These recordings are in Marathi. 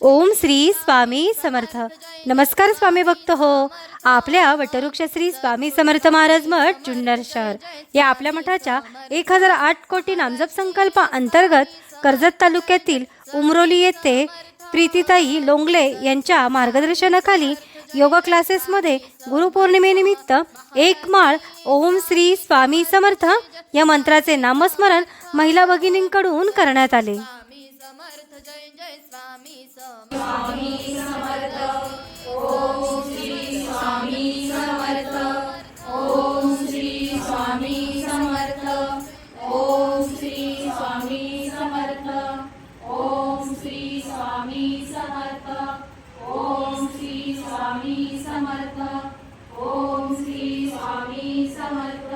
ओम श्री स्वामी समर्थ. नमस्कार स्वामी भक्त हो. आपल्या वटवृक्ष श्री स्वामी समर्थ महाराज मठ जुन्नर शहर. या आपल्या मठाच्या एक हजार आठ कोटी नामजप संकल्प अंतर्गत कर्जत तालुक्यातील उमरोली येथे प्रीतीताई लोंगले यांच्या मार्गदर्शनाखाली योगा क्लासेसमध्ये गुरुपौर्णिमेनिमित्त एक माळ ओम श्री स्वामी समर्थ या मंत्राचे नामस्मरण महिला भगिनींकडून करण्यात आले. जय जय स्वामी स्वामी समर्थ. ओम श्री स्वामी समर्थ. ओम श्री स्वामी समर्थ. ओम श्री स्वामी समर्थ. ओम श्री स्वामी समर्थ. ओम श्री स्वामी समर्थ. ओम श्री स्वामी समर्थ.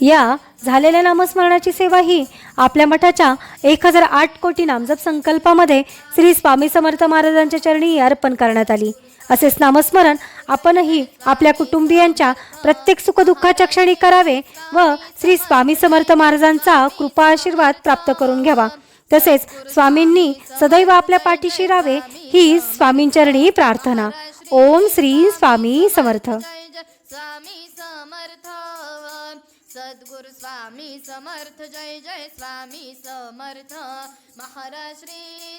या झालेल्या नामस्मरणाची सेवा ही आपल्या मठाच्या एक हजार आठ कोटी नामजप संकल्पामध्ये श्री स्वामी समर्थ महाराजांच्या चरणी अर्पण करण्यात आली. असेच नामस्मरण आपणही आपल्या कुटुंबियांच्या प्रत्येक सुखदुःखाच्या क्षणी करावे व श्री स्वामी समर्थ महाराजांचा कृपा आशीर्वाद प्राप्त करून घ्यावा. तसेच स्वामींनी सदैव आपल्या पाठीशी राहावे ही स्वामींचरणी प्रार्थना. ओम श्री स्वामी समर्थ. जय जय स्वामी समर्थ सद्गुरु स्वामी समर्थ. जय जय स्वामी समर्थ. महाराज श्री